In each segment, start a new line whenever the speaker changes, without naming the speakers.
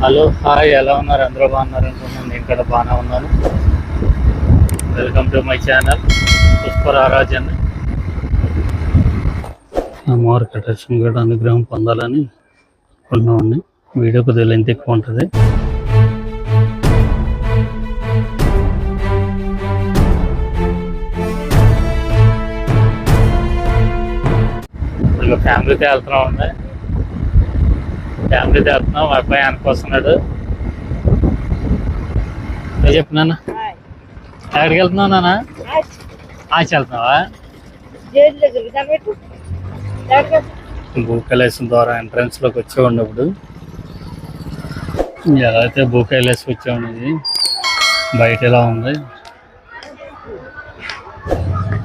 Hello hi ఎలా ఉన్నారు? అందరూ బాగున్నారు అనుకున్నాను నేను కూడా బాగానే ఉన్నాను. వెల్కమ్ టు మై ఛానల్ పుష్పరారాజన్ అమ్మవారి కటాక్షం కూడా అనుగ్రహం పొందాలని ఉన్నామండి వీడియో కొద్దిగా లెంత్ ఎక్కువ ఉంటుంది. ఫ్యామిలీతో వెళ్తున్నాం అండి. ఫ్యామిలీతో వెళ్తున్నాం మా అబ్బాయి అనుకొస్తున్నాడు నేను చెప్తున్నాను ఎక్కడికి వెళ్తున్నావు నాన్న? ఆచి వెళ్తున్నావా? భూకైలాసం ద్వారా ఎంట్రన్స్లోకి వచ్చే ఉన్నప్పుడు ఎలా అయితే భూకైలాసం వచ్చామనేది బయట ఎలా ఉంది?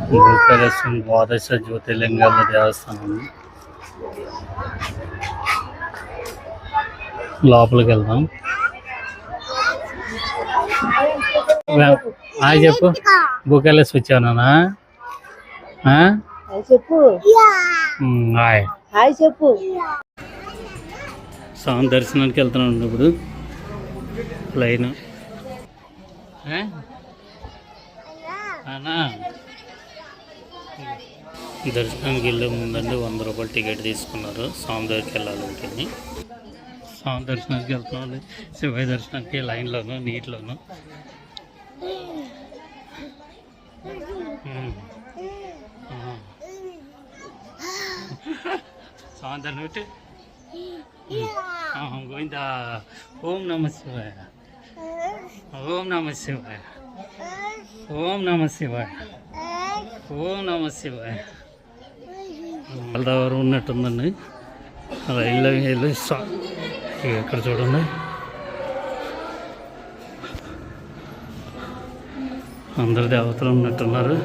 భూకైలాసం ద్వాదశ జ్యోతిర్లింగాల దేవస్థానం. లోపలికి వెళ్దాం. హాయ్ చెప్పు. భూకైలాసం వచ్చావునా
చెప్పు.
హాయ్.
హాయ్ చెప్పు.
స్వామి దర్శనానికి వెళ్తున్నాను ఇప్పుడు. లైన్. దర్శనానికి వెళ్ళే ముందండి వంద రూపాయలు టికెట్ తీసుకున్నారు. స్వామి దగ్గరికి వెళ్ళాలంటే స్వామి దర్శనానికి వెళ్తున్నాం శివయ్య దర్శనానికి లైన్లోను నీటిలోను. స్వామి దర్శనం పెట్టి. గోవింద. ఓం నమ శివాయ. ఓం నమ శివాయ. ఓం నమ శివాయ. ఓం నమ శివాయ. మల్దావరం ఉన్నట్టుందండి. రైల్లో వెళ్ళి స్వామి ఇక్కడ చూడండి. అందరు దేవతలు ఉన్నట్టున్నారు.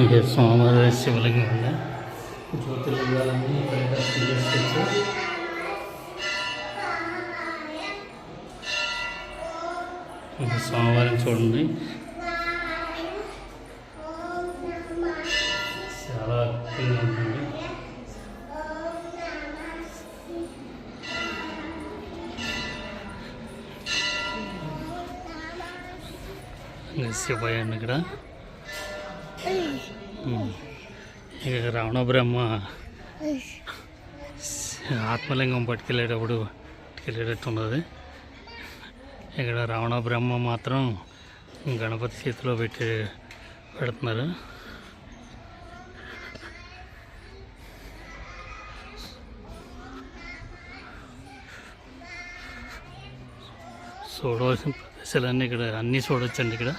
ఇంకే సోమవారం శివలింగం ఉంది. జ్యోతిర్లింగాలన్నీ ఇక్కడ చేసుకోవచ్చు సోమవారం చూడండి. చాలా అద్భుతంగా ఉంటుంది ఇంకా శివయ్య అండి ఇక్కడ రావణ బ్రహ్మ ఆత్మలింగం పట్టుకెళ్ళేటప్పుడు పట్టుకెళ్ళేటట్టు ఉన్నది. ఇక్కడ రావణ బ్రహ్మ మాత్రం గణపతి చేతిలో పెట్టి పెడుతున్నారు. చూడవలసిన ప్రదేశాలన్నీ ఇక్కడ అన్నీ చూడవచ్చండి ఇక్కడ.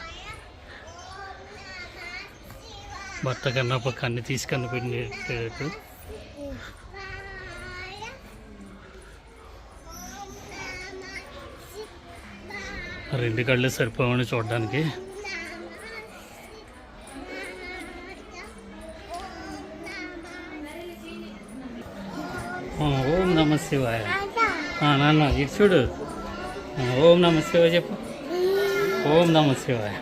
భర్త కన్నా పక్క అన్ని తీసుకొని పెట్టినట్టు రెండు కళ్ళు సరిపోవని చూడడానికి. ఓం నమ శివాయ. నాన్న ఇటు చూడు. ఓం నమ శివాయ చెప్పు. ఓం నమ శివాయ.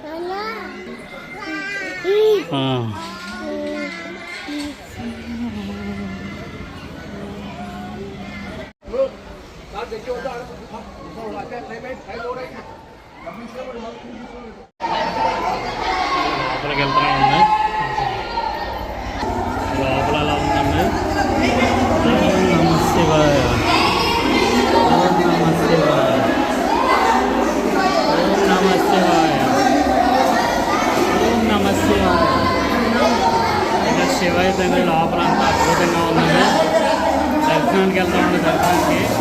ఆ. 기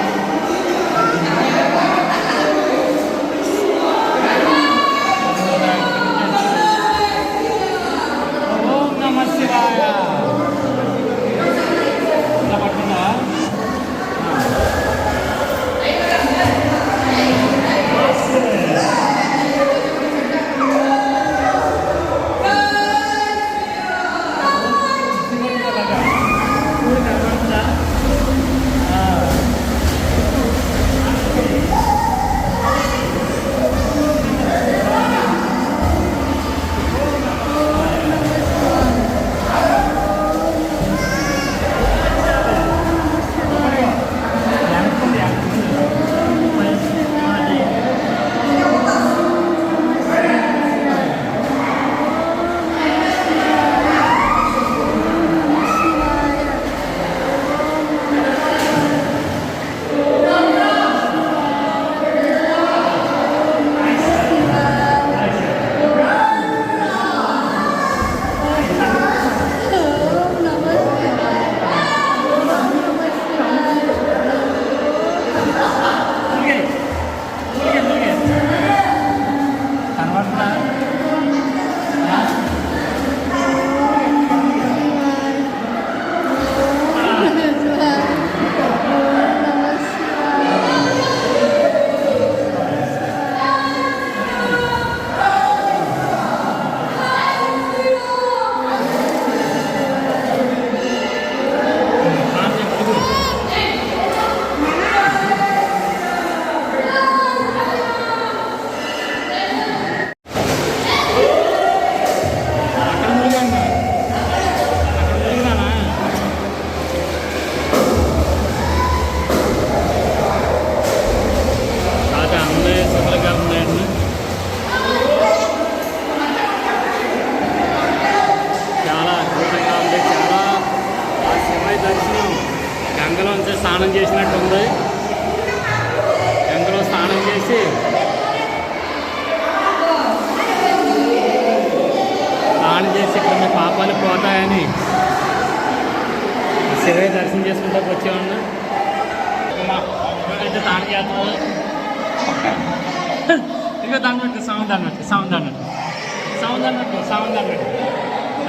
సౌండ్ అన్నట్టు సౌండ్ అన్నట్టు.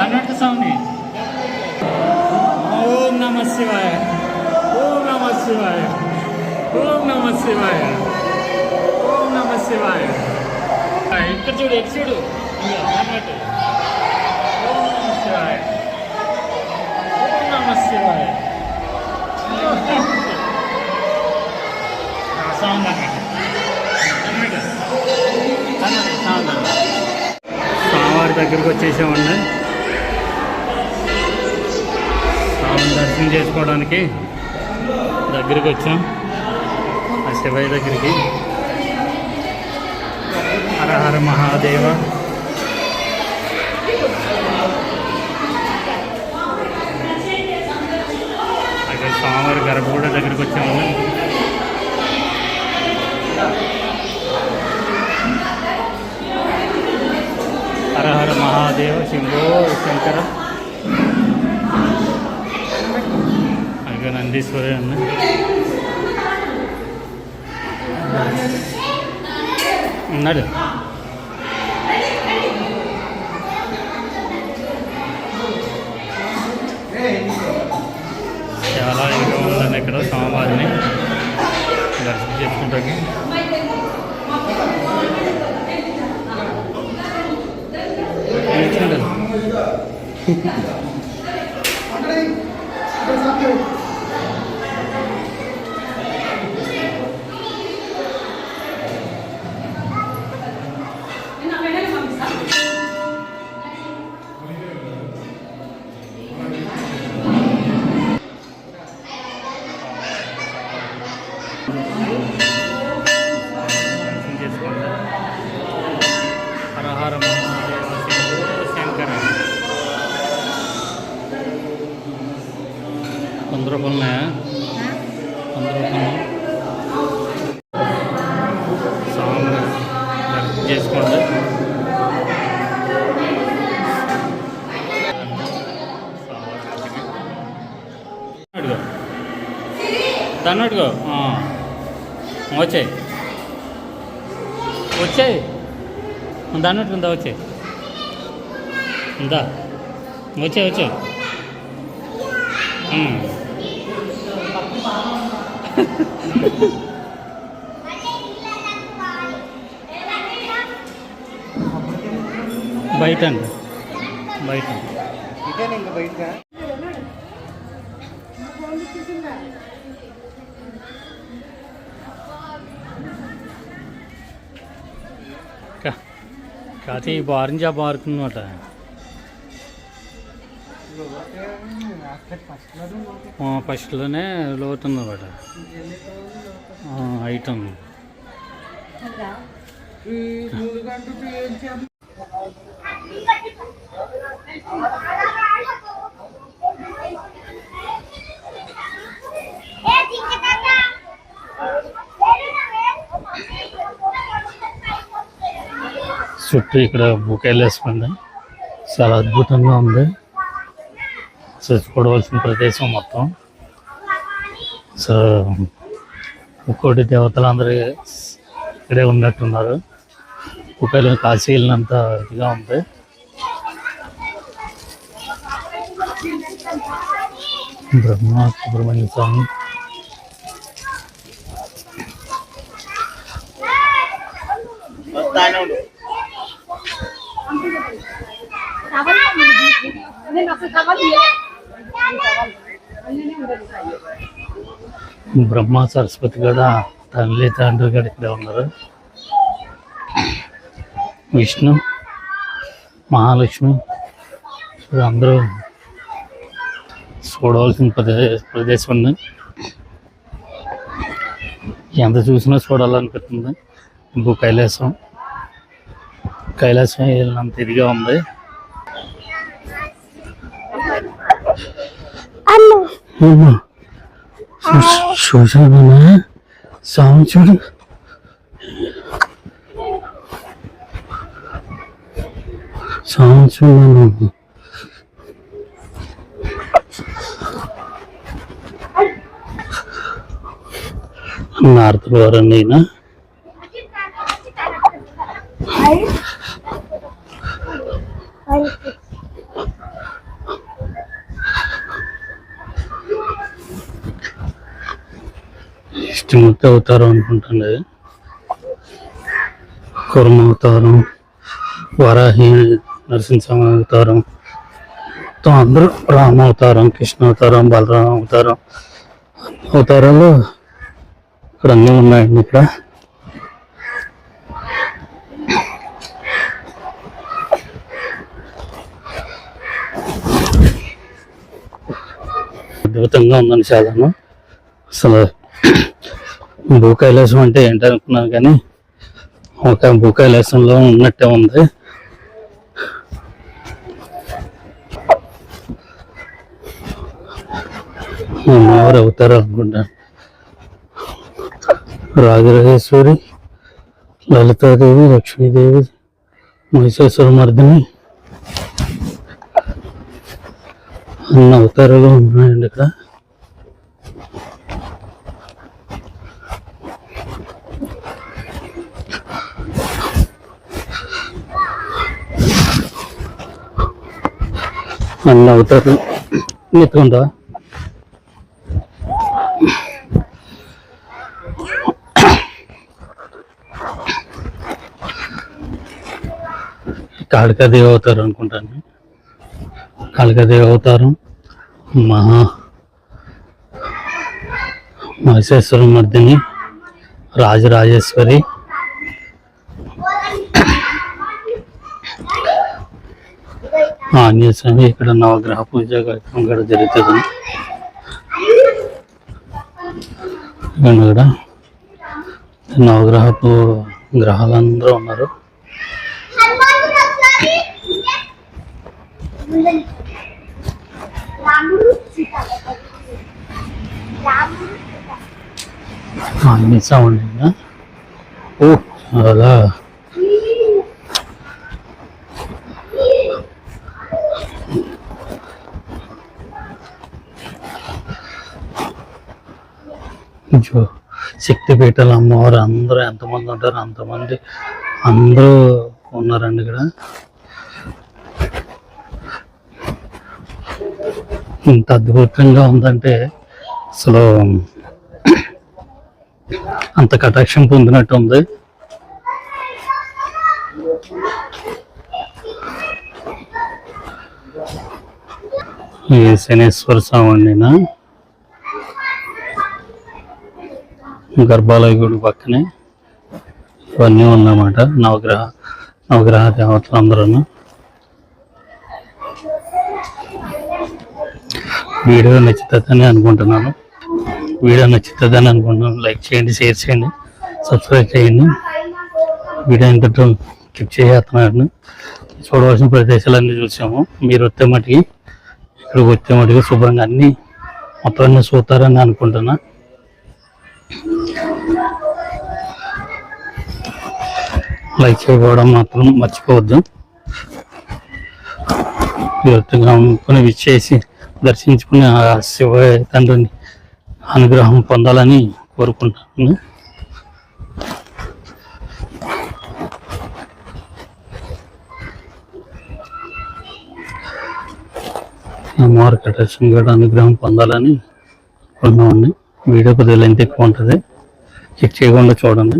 అన్నట్టు సౌండ్ ఓం నమ శివాయ. ఓం నమ శివాయ. ఓం నమ శివాయ. ఓం నమ శివాయ. ఇక్కడ చూడు ఎటు చూడు? అన్నట్టు. ఓం నమ శివాయ. ఓం నమ శివాయ. సౌండ్ అన్నట్టు. స్వామివారి దగ్గరికి వచ్చేసామండి. స్వామిని దర్శనం చేసుకోవడానికి దగ్గరికి వచ్చాం. ఆ శివయ్య దగ్గరికి. హర హర మహాదేవ. అక్కడ స్వామివారి గర్భగూడ దగ్గరికి వచ్చామండి. హర హర మహాదేవ శంభో శంకర. అదిగో నందీశ్వరి అన్న. ఉన్నాడు. చాలా ఇంకా ఉందండి ఇక్కడ స్వామివారిని. దర్శనం చేసుకుంటాకి నిల్చుండదు ఉన్నాయా సాంగ్ చేసుకోండి అడుగు దాన్ని అడుగు వచ్చాయి వచ్చాయి దాన్ని అట్టుకుందా వచ్చాయి ఉందా వచ్చాయి వచ్చాయి బయట అండి బయట
ఇదేనా ఇంకా బయటగా
కాకపోతే ఈ బారింజా బారుకుందన్నమాట ఫస్ట్లోనే లోతు ఉందన్నమాట హైట్ ఉంది చుట్టూ ఇక్కడ బుకేలు వేసుకుంది. చాలా అద్భుతంగా ఉంది. సో చూడవలసిన ప్రదేశం మొత్తం. సో ఒక్కోటి దేవతలందరూ ఇక్కడే ఉన్నట్టున్నారు. ఒకవేళ కాశీ వెళ్ళినంత ఇదిగా ఉంది. బ్రహ్మ సుబ్రహ్మణ్య స్వామి బ్రహ్మ సరస్వతి కూడా తల్లి తండ్రి కూడా ఇక్కడే ఉన్నారు. విష్ణు మహాలక్ష్మి అందరూ చూడవలసిన ప్రదే ప్రదేశం ఉంది ఎంత చూసినా చూడాలనిపిస్తుంది. ఇంకో కైలాసం కైలాసం వెళ్ళినంత ఇదిగా ఉంది. అమ్మా. చూ- చూశానా స్వామి చూడు సాంగ్ చూడాను నార్త్ గోరండి అయినా ఇష్టమూర్తి అవతారం అనుకుంటుంది కుర్మ అవతారం వరాహి నరసింహస్వామి అవతారం మొత్తం అందరూ రామ అవతారం కృష్ణ అవతారం బలరామ అవతారం. అవతారాలు ఇక్కడ అన్నీ ఉన్నాయండి ఇక్కడ. అద్భుతంగా ఉందని చాలాను అసలు భూ కైలాసం అంటే ఏంటనుకున్నాను కానీ ఒక భూ కైలాసంలో ఉన్నట్టే ఉంది. ఎవరు అవుతారు అనుకుంటాను రాజరాజేశ్వరి లలితాదేవి లక్ష్మీదేవి మహిషాసుర మర్దిని అన్న అవతారాలు ఉన్నాయండి ఇక్కడ. అన్న అవుతారు. ఎత్తుకుంటా కాళికాదేవి అవుతారు అనుకుంటాను. కాళికాదేవి అవుతారు మహా మహేశ్వర మర్దిని రాజరాజేశ్వరి ఆంజనేయ స్వామి ఇక్కడ నవగ్రహ పూజ కార్యక్రమం కూడా జరుగుతుంది. ఇక్కడ నవగ్రహపు గ్రహాలందరూ ఉన్నారు. ఆంజనేయ స్వామి ఓ అలా. శక్తి పీఠాలు అమ్మవారు అందరూ ఎంతమంది ఉంటారు అంతమంది అందరూ ఉన్నారండి ఇక్కడ. ఇంత అద్భుతంగా ఉందంటే అసలు అంత కటాక్షం పొందినట్టు ఉంది. ఈ శనేశ్వర అండినా గర్భాలయ గుడి పక్కనే ఇవన్నీ ఉన్నమాట. నవగ్రహ నవగ్రహ దేవతలు అందరూ వీడియో నచ్చుతుందని అనుకుంటున్నాను. వీడియో నచ్చుతుందని అనుకుంటున్నాను. లైక్ చేయండి షేర్ చేయండి సబ్స్క్రైబ్ చేయండి. వీడియో ఇంతటితో క్లిక్ చేస్తున్నాను చూడవలసిన ప్రదేశాలన్నీ చూసాము. మీరు వచ్చే మటుకి ఇక్కడికి వచ్చే మటుకు శుభ్రంగా అన్నీ మొత్తం అన్నీ చూస్తారని అనుకుంటున్నాను లైక్ చేయకపోవడం మాత్రం మర్చిపోవద్దు. కొన్ని విచ్చేసి దర్శించుకుని ఆ శివ తండ్రిని అనుగ్రహం పొందాలని కోరుకుంటున్నాను. మార్కెట్ కూడా అనుగ్రహం పొందాలని కొన్నామండి వీడియో కొద్దిగా లెంత్ ఎక్కువ ఉంటుంది. చెక్ చేయకుండా చూడండి.